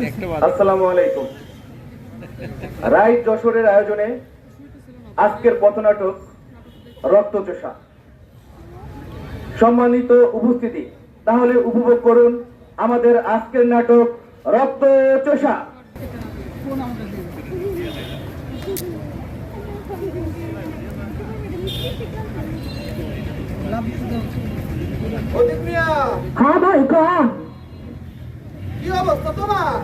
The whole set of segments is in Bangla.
আসসালামু আলাইকুম। রাইট যশোরের আয়োজনে আজকের পথনাটক রক্তচোষা। সম্মানিত উপস্থিতি তাহলে উপভোগ করুন আমাদের আজকের নাটক রক্তচোষা। হ্যাঁ ভাই কম কি অবস্থা তোমার?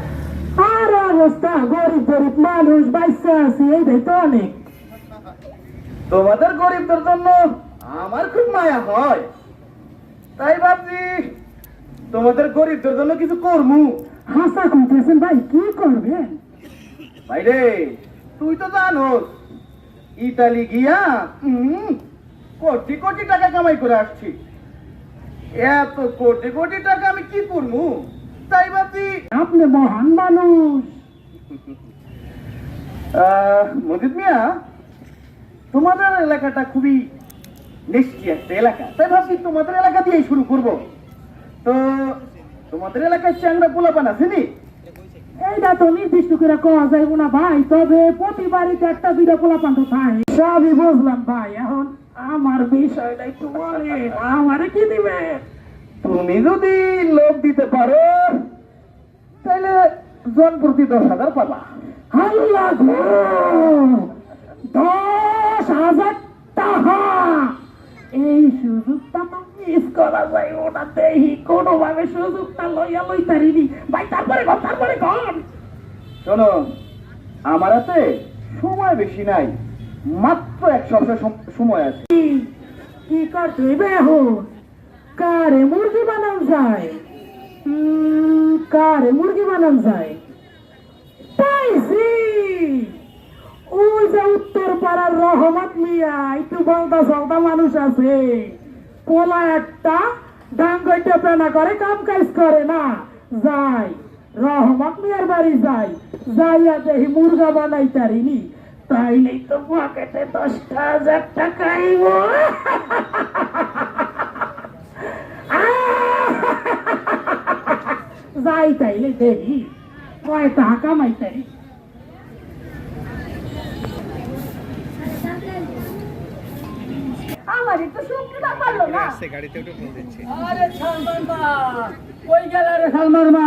আর অবস্থা গরিব গরিব মানুষ বাইসে আছে এইটাই তো অনেক। তোমাদের গরিবদের জন্য আমার খুব মায়া হয়। তাই ভাবছি তোমাদের গরিবদের জন্য কিছু করমু। হাসা কইতেছেন ভাই কি করবেন ভাইরে তুই তো জানোস ইতালি গিয়া হুম, কোটি কোটি টাকা কামাই করে আসছি। এত কোটি কোটি টাকা আমি কি করব তাই আপনি মহান মানুষ। মজিদ মিয়া, তোমাদের এলাকাটা খুবই মিষ্টি একটা এলাকা। তাই ভাবছি তোমাদের এলাকা দিয়েই শুরু করব। তো, তোমাদের এলাকায় চ্যাংরা পোলাপান আছে নি? এইটা তো নির্দিষ্ট করে কওয়া যাইব না ভাই, তবে প্রতি বাড়িতে একটা দুইটা পোলা পান্ড থাকে। সবই বুঝলাম ভাই, এখন আমার বিষয়টা একটু বলেন, আমারে কি দিবেন? তুমি যদি লোক দিতে পারো তাহলে জন প্রতি দশ হাজার পাবা। দশ হাজার টাকা! এই সুযোগটা মিস করা যায় কোনোভাবে সুযোগটা লইয়া লইতারিনি ভাই, তারপরে কম তারপরে কম শোনো, আমার হাতে সময় বেশি নাই, মাত্র এক সপ্তাহ সময় আছে। কি কি করতে হইবে এখন কারে মুরগি বানান যায়? কারে মুরগি বানান যায়? পাইছি ওই যে উত্তর পাড়ার রহমত মিয়া, একটু বলদা সলদা মানুষ আছে। পোলা একটা ডাঙ্গইতে পেনা করে, কাম কাজ করে না। যাই, রহমত মিয়ার বাড়ি যাই। যাইয়া দেখি মুরগা বানাই তারিনি তাইলেই তো পকেটে দশটা হাজার টাকা যাই তাইলে দেখি কয় টাকা কামাই তারি আমার একটু শুক্রটা পারল না আরে সালমান মা কই গেল রে সালমান মা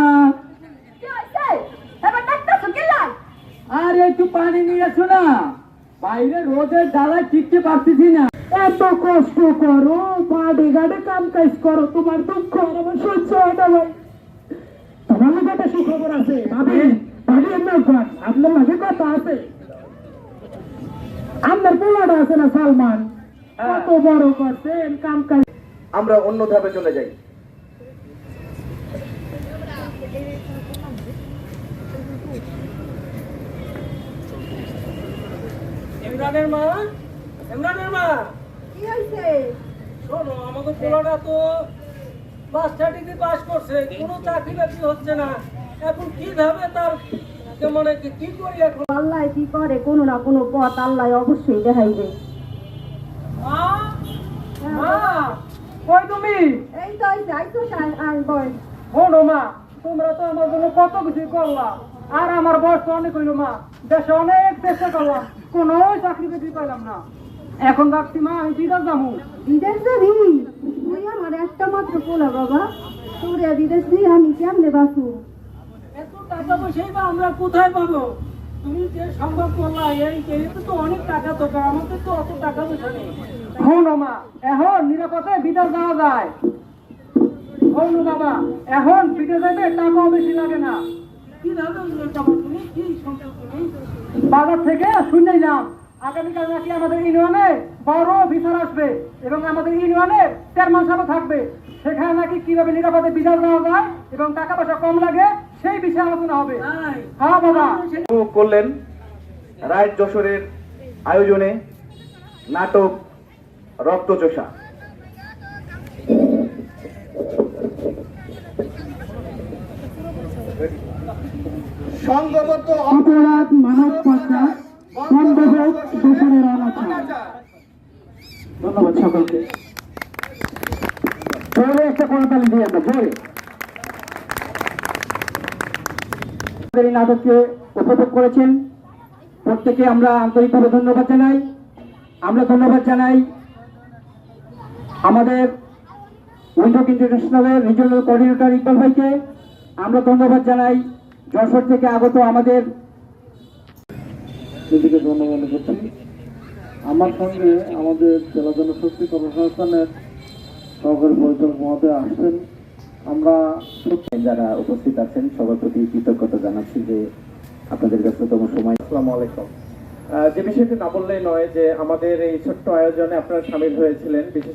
কি হয়েছে এবার ডাক্তার কিল্লাই আরে একটু পানি নিয়ে আসো না বাইরে রোদের জ্বালায় টিকতে পারতেছি না এত কষ্ট করো পাড়ে গাড়ে কাম কাজ করো তোমার দুঃখ আর আমার সহ্য হয় না ভাই সুখবর আছে। ভাবি ভাবি আপনার কথা আছে? আপনার পোলাটা আছে না সালমান? কত বড় করছেন কাম কাজ আমরা অন্য ধাপে চলে যাই। ইমরানের মা? ইমরানের মা? কি হয়েছে শোনো আমাকে পোলাটা তো মাস্টার ডিগ্রি পাস করছে কোনো চাকরি বাকরি হচ্ছে না। এখন কীভাবে তার মানে কি করি এখন আল্লাহ কি করে? কোনো না কোনো পথ আল্লাহ অবশ্যই দেখাইবে। মা মা কই তুমি? এই তো এই যাই তো আই বয় শোনো মা তোমরা তো আমার জন্য কত কিছু করলা। আর আমার বয়স তো অনেক হইল মা। দেশে অনেক চেষ্টা করলাম কোনো চাকরি বাকরি পাইলাম না। এখন ভাবছি মা আমি বিদেশ যাব। বিদেশ যাবি? তুই আমার একটা মাত্র পোলা বাবা। তোরে বিদেশ দিয়ে আমি কেমনে বাঁচু এত টাকা পয়সাই বা আমরা কোথায় পাবো? তুমি যে সম্ভব করলা এই এতে তো অনেক টাকা দরকার আমাদের তো অত টাকা পয়সা নেই। শোনো মা এখন নিরাপদে বিদেশ যাওয়া যায়। শোনো বাবা এখন বিদেশ যাইতে টাকাও বেশি লাগে না। কীভাবে যাব তুমি? কি তুমি বাজার থেকে শুনে যাও। আগামীকাল নাকি আমাদের ইউনিয়নে বড় অফিসার আসবে এবং আমাদের ইউনিয়নের চেয়ারম্যান সাহেব থাকবে। সেখানে নাকি কীভাবে নিরাপদে বিদেশ যাওয়া যায় এবং টাকা পয়সা কম লাগে সেই বিষয়ে আলোচনা হবে। হ্যাঁ বাবা। করলেন রাইট যশোরের আয়োজনে নাটক রক্তচোষা। সংঘবদ্ধ অপরাধ মানব পাচার এই নাটককে উপভোগ করেছেন। প্রত্যেকে আমরা আন্তরিকভাবে ধন্যবাদ জানাই। আমরা ধন্যবাদ জানাই আমাদের উইন্ডোক ইন্টারন্যাশনালের রিজিওনাল কোঅর্ডিনেটর ইকবাল ভাইকে। আমরা ধন্যবাদ জানাই যশোর থেকে আগত আমাদের নিজেকে ধন্য মনে করছি আমার সঙ্গে আমাদের জেলা জনশক্তি কর্মসংস্থানের সহকারী পরিচালক মহোদয় আসছেন। আমরা যারা উপস্থিত আছেন সবার প্রতি কৃতজ্ঞতা জানাচ্ছি যে আপনাদের ব্যস্ততম সময়। আসসালামু আলাইকুম। যে বিষয়টি না বললেই নয় যে আমাদের এই ছোট্ট আয়োজনে আপনারা সামিল হয়েছিলেন। বিশেষ